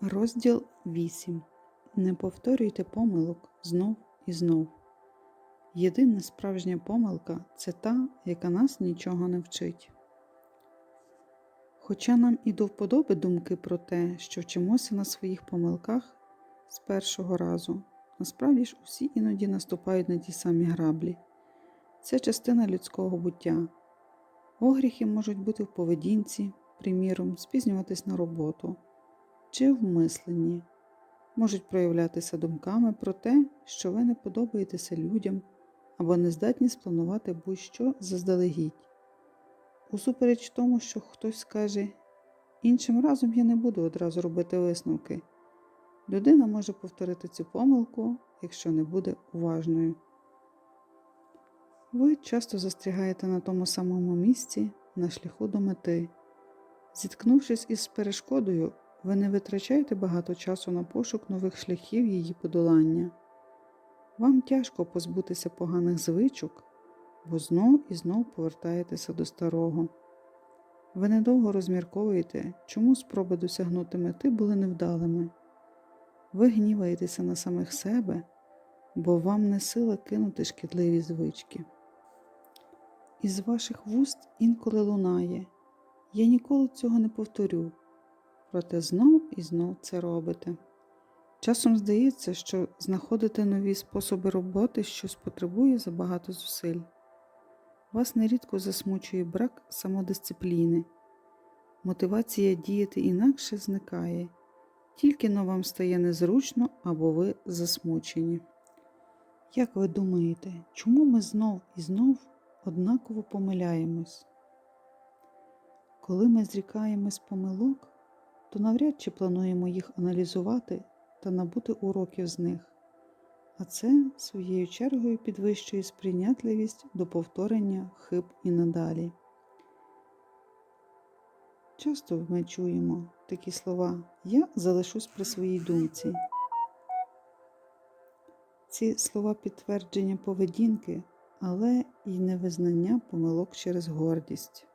Розділ 8. Не повторюйте помилок знов і знов. Єдина справжня помилка це та, яка нас нічого не вчить. Хоча нам і до вподоби думки про те, що вчимося на своїх помилках з першого разу, насправді ж усі іноді наступають на ті самі граблі. Це частина людського буття. Огріхи можуть бути в поведінці, приміром, спізнюватись на роботу чи в мисленні, можуть проявлятися думками про те, що ви не подобаєтеся людям або не здатні спланувати будь-що заздалегідь. Усупереч тому, що хтось скаже, іншим разом я не буду одразу робити висновки. Людина може повторити цю помилку, якщо не буде уважною. Ви часто застрягаєте на тому самому місці на шляху до мети. Зіткнувшись із перешкодою, ви не витрачаєте багато часу на пошук нових шляхів її подолання. Вам тяжко позбутися поганих звичок, бо знов і знов повертаєтеся до старого. Ви недовго розмірковуєте, чому спроби досягнути мети були невдалими. Ви гніваєтеся на самих себе, бо вам не сила кинути шкідливі звички. Із ваших вуст інколи лунає Я ніколи цього не повторю проте знов і знов це робите. Часом здається, що знаходити нові способи роботи щось потребує забагато зусиль. Вас нерідко засмучує брак самодисципліни, мотивація діяти інакше зникає, тільки но вам стає незручно або ви засмучені. Як ви думаєте, чому ми знов і знов однаково помиляємось? Коли ми зрікаємось помилок, то навряд чи плануємо їх аналізувати та набути уроків з них, а це своєю чергою підвищує сприйнятливість до повторення хиб і надалі. Часто ми чуємо такі слова Я залишусь при своїй думці. Ці слова підтвердження поведінки, але і невизнання помилок через гордість.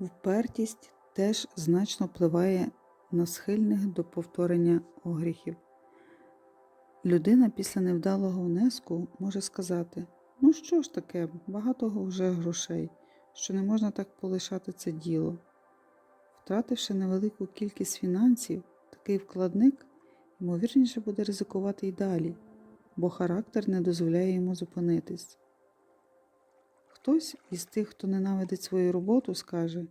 Впертість теж значно впливає на схильних до повторення огріхів. Людина після невдалого внеску може сказати: ну що ж таке, багато вже грошей, що не можна так полишати це діло. Втративши невелику кількість фінансів, такий вкладник, ймовірніше буде ризикувати й далі, бо характер не дозволяє йому зупинитись. Хтось із тих, хто ненавидить свою роботу, скаже,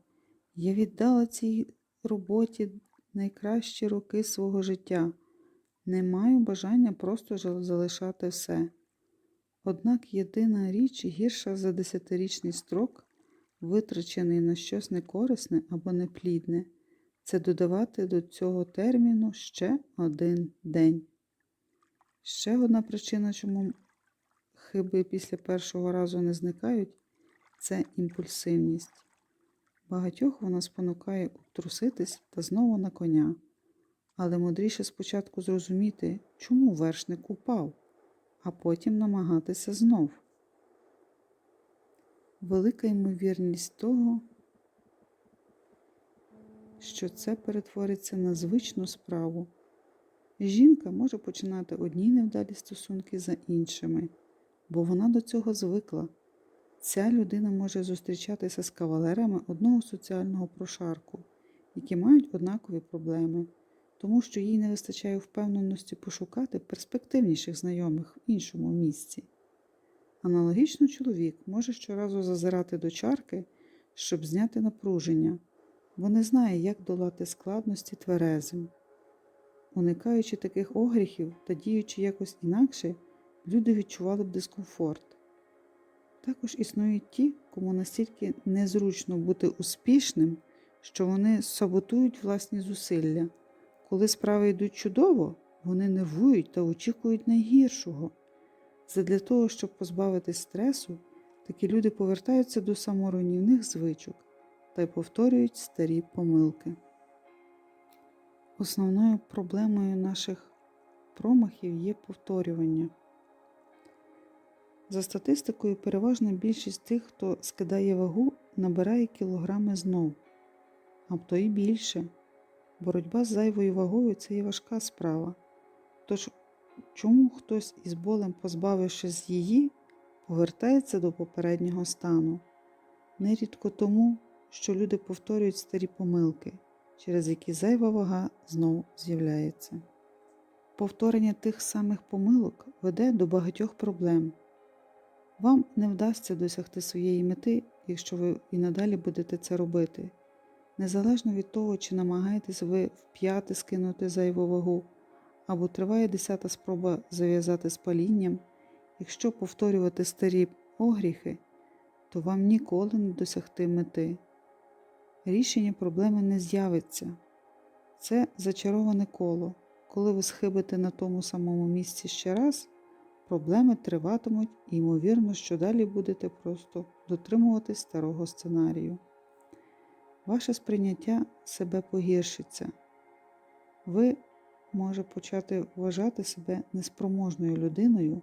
я віддала цій роботі найкращі роки свого життя. Не маю бажання просто залишати все. Однак єдина річ гірша за десятирічний строк, витрачений на щось некорисне або неплідне, це додавати до цього терміну ще один день. Ще одна причина, чому хиби після першого разу не зникають, це імпульсивність. Багатьох вона спонукає обтруситись та знову на коня, але мудріше спочатку зрозуміти, чому вершник упав, а потім намагатися знов. Велика ймовірність того, що це перетвориться на звичну справу. Жінка може починати одні невдалі стосунки за іншими, бо вона до цього звикла. Ця людина може зустрічатися з кавалерами одного соціального прошарку, які мають однакові проблеми, тому що їй не вистачає впевненості пошукати перспективніших знайомих в іншому місці. Аналогічно чоловік може щоразу зазирати до чарки, щоб зняти напруження, бо не знає, як долати складності тверезим. Уникаючи таких огріхів та діючи якось інакше, люди відчували б дискомфорт. Також існують ті, кому настільки незручно бути успішним, що вони саботують власні зусилля. Коли справи йдуть чудово, вони нервують та очікують найгіршого. Задля того, щоб позбавитись стресу, такі люди повертаються до саморуйнівних звичок та й повторюють старі помилки. Основною проблемою наших промахів є повторювання. За статистикою, переважна більшість тих, хто скидає вагу, набирає кілограми знов, а то й більше. Боротьба з зайвою вагою це є важка справа. Тож, чому хтось із болем, позбавившись її, повертається до попереднього стану? Нерідко тому, що люди повторюють старі помилки, через які зайва вага знову з'являється. Повторення тих самих помилок веде до багатьох проблем. Вам не вдасться досягти своєї мети, якщо ви і надалі будете це робити. Незалежно від того, чи намагаєтесь ви вп'яти скинути зайву вагу, або триває десята спроба зав'язати з палінням, якщо повторювати старі огріхи, то вам ніколи не досягти мети. Рішення проблеми не з'явиться. Це зачароване коло. Коли ви схибите на тому самому місці ще раз, проблеми триватимуть і, ймовірно, що далі будете просто дотримуватись старого сценарію. Ваше сприйняття себе погіршиться. Ви може почати вважати себе неспроможною людиною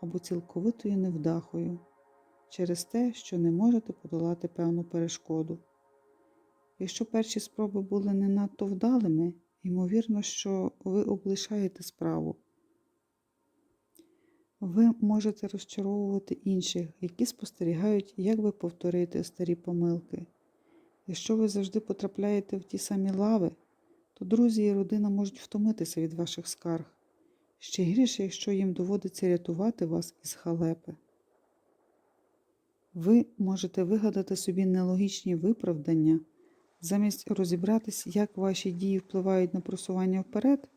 або цілковитою невдахою через те, що не можете подолати певну перешкоду. Якщо перші спроби були не надто вдалими, ймовірно, що ви облишаєте справу. Ви можете розчаровувати інших, які спостерігають, як ви повторюєте старі помилки. Якщо ви завжди потрапляєте в ті самі лави, то друзі і родина можуть втомитися від ваших скарг. Ще гірше, якщо їм доводиться рятувати вас із халепи. Ви можете вигадати собі нелогічні виправдання, замість розібратись, як ваші дії впливають на просування вперед,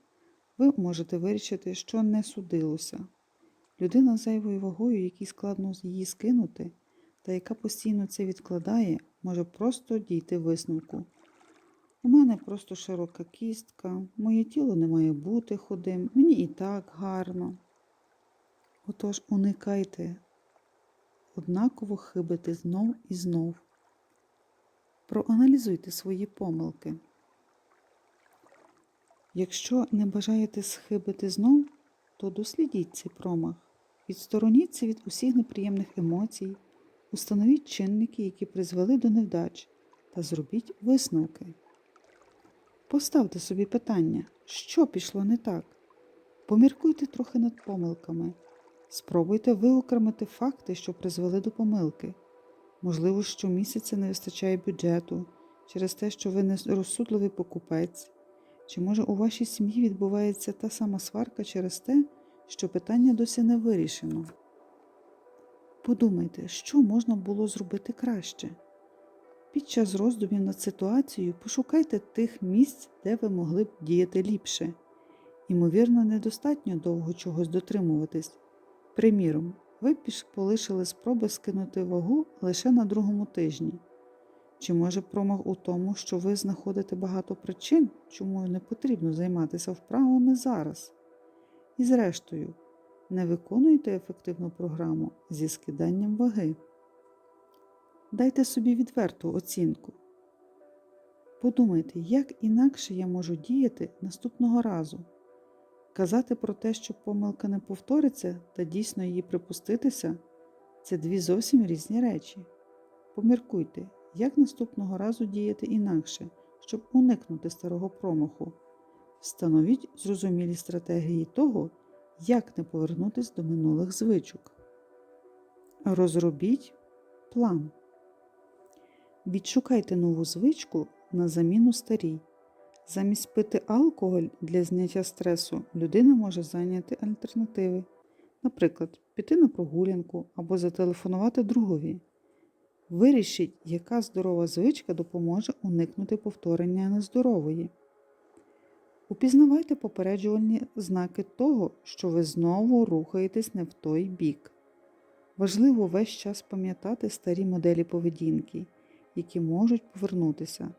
ви можете вирішити, що не судилося. Людина зайвою вагою, якій складно її скинути, та яка постійно це відкладає, може просто дійти висновку. У мене просто широка кістка, моє тіло не має бути худим, мені і так гарно. Отож уникайте однаково хибити знов і знов. Проаналізуйте свої помилки. Якщо не бажаєте схибити знов, то дослідіть цей промах. Відстороніться від усіх неприємних емоцій, установіть чинники, які призвели до невдач, та зробіть висновки. Поставте собі питання, що пішло не так. Поміркуйте трохи над помилками. Спробуйте виокремити факти, що призвели до помилки. Можливо, щомісяця не вистачає бюджету через те, що ви не розсудливий покупець, чи може у вашій сім'ї відбувається та сама сварка через те, що питання досі не вирішено. Подумайте, що можна було зробити краще. Під час роздумів над ситуацією пошукайте тих місць, де ви могли б діяти ліпше. Ймовірно, недостатньо довго чогось дотримуватись. Приміром, ви полишили спроби скинути вагу лише на другому тижні. Чи може промах у тому, що ви знаходите багато причин, чому не потрібно займатися вправами зараз? І зрештою, не виконуєте ефективну програму зі скиданням ваги. Дайте собі відверту оцінку. Подумайте, як інакше я можу діяти наступного разу. Казати про те, що помилка не повториться та дійсно її припуститися це дві зовсім різні речі. Поміркуйте, як наступного разу діяти інакше, щоб уникнути старого промаху. Встановіть зрозумілі стратегії того, як не повернутися до минулих звичок. Розробіть план. Відшукайте нову звичку на заміну старій. Замість пити алкоголь для зняття стресу людина може зайняти альтернативи, наприклад, піти на прогулянку або зателефонувати другові. Вирішіть, яка здорова звичка допоможе уникнути повторення нездорової. Упізнавайте попереджувальні знаки того, що ви знову рухаєтесь не в той бік. Важливо весь час пам'ятати старі моделі поведінки, які можуть повернутися.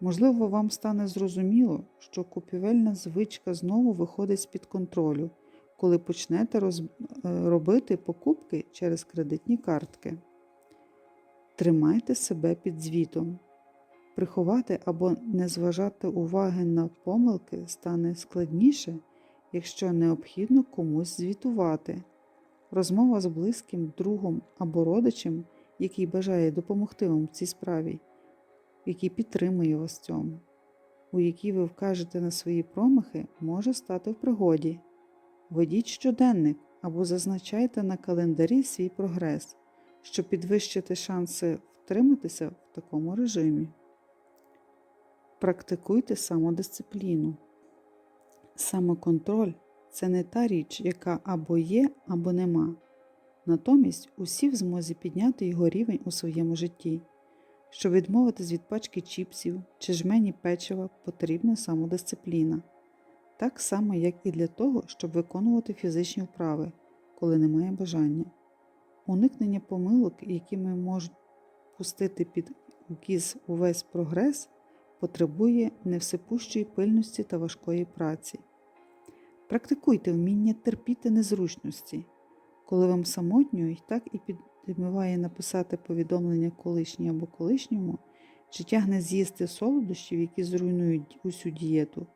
Можливо, вам стане зрозуміло, що купівельна звичка знову виходить з-під контролю, коли почнете роз... е, робити покупки через кредитні картки. Тримайте себе під звітом. Приховати або не зважати уваги на помилки стане складніше, якщо необхідно комусь звітувати. Розмова з близьким другом або родичем, який бажає допомогти вам в цій справі, який підтримує вас в цьому. у якій ви вкажете на свої промахи, може стати в пригоді. Ведіть щоденник або зазначайте на календарі свій прогрес, щоб підвищити шанси втриматися в такому режимі. Практикуйте самодисципліну. Самоконтроль це не та річ, яка або є, або нема. Натомість усі в змозі підняти його рівень у своєму житті. Щоб відмовитись від пачки чіпсів чи жмені печива, потрібна самодисципліна. Так само, як і для того, щоб виконувати фізичні вправи, коли немає бажання. Уникнення помилок, якими можуть пустити під укіз увесь прогрес, потребує невсипущої пильності та важкої праці. Практикуйте вміння терпіти незручності, коли вам самотньо і так і підмиває написати повідомлення колишній або колишньому, чи тягне з'їсти солодощів, які зруйнують усю дієту.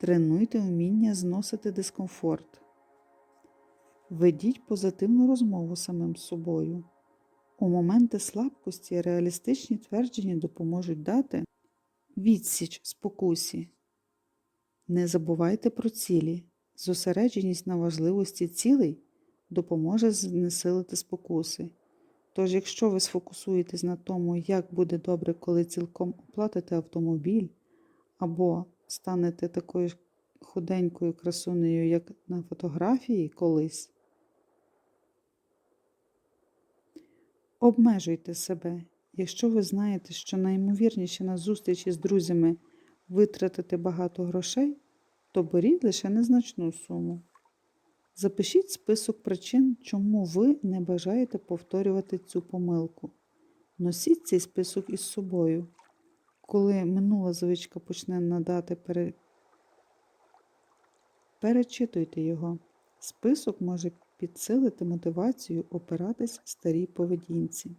Тренуйте вміння зносити дискомфорт. Ведіть позитивну розмову самим з собою. У моменти слабкості реалістичні твердження допоможуть дати відсіч спокусі. Не забувайте про цілі. Зосередженість на важливості цілей допоможе знесилити спокуси. Тож, якщо ви сфокусуєтесь на тому, як буде добре, коли цілком оплатите автомобіль, або станете такою ж худенькою красунею, як на фотографії колись, обмежуйте себе. Якщо ви знаєте, що найімовірніше на зустрічі з друзями витратите багато грошей, то беріть лише незначну суму. Запишіть список причин, чому ви не бажаєте повторювати цю помилку. Носіть цей список із собою. Коли минула звичка почне надати пере... перечитуйте його. Список може підсилити мотивацію опиратись старій поведінці.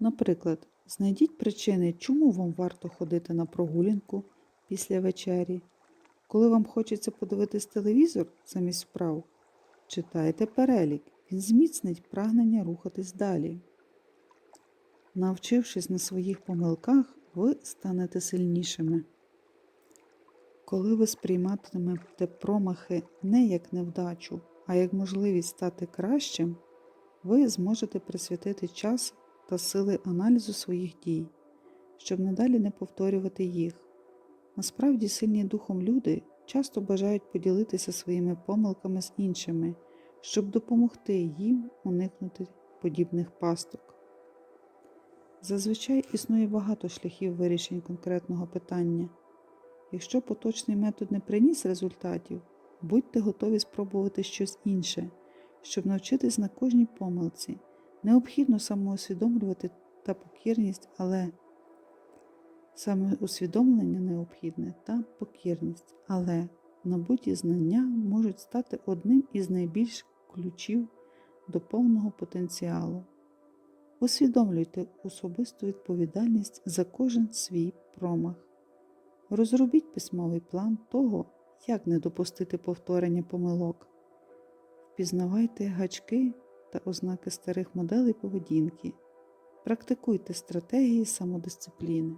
Наприклад, знайдіть причини, чому вам варто ходити на прогулянку після вечері. Коли вам хочеться подивитись телевізор замість вправ, читайте перелік, він зміцнить прагнення рухатись далі. Навчившись на своїх помилках, ви станете сильнішими. Коли ви сприйматимете промахи не як невдачу, а як можливість стати кращим, ви зможете присвятити час та сили аналізу своїх дій, щоб надалі не повторювати їх. Насправді сильні духом люди часто бажають поділитися своїми помилками з іншими, щоб допомогти їм уникнути подібних пасток. Зазвичай існує багато шляхів вирішення конкретного питання. Якщо поточний метод не приніс результатів, будьте готові спробувати щось інше, щоб навчитись на кожній помилці. Необхідно самоусвідомлювати та покірність, але саме усвідомлення необхідне та покірність, але набуті знання можуть стати одним із найбільш ключів до повного потенціалу. Усвідомлюйте особисту відповідальність за кожен свій промах. Розробіть письмовий план того, як не допустити повторення помилок. Впізнавайте гачки та ознаки старих моделей поведінки. Практикуйте стратегії самодисципліни.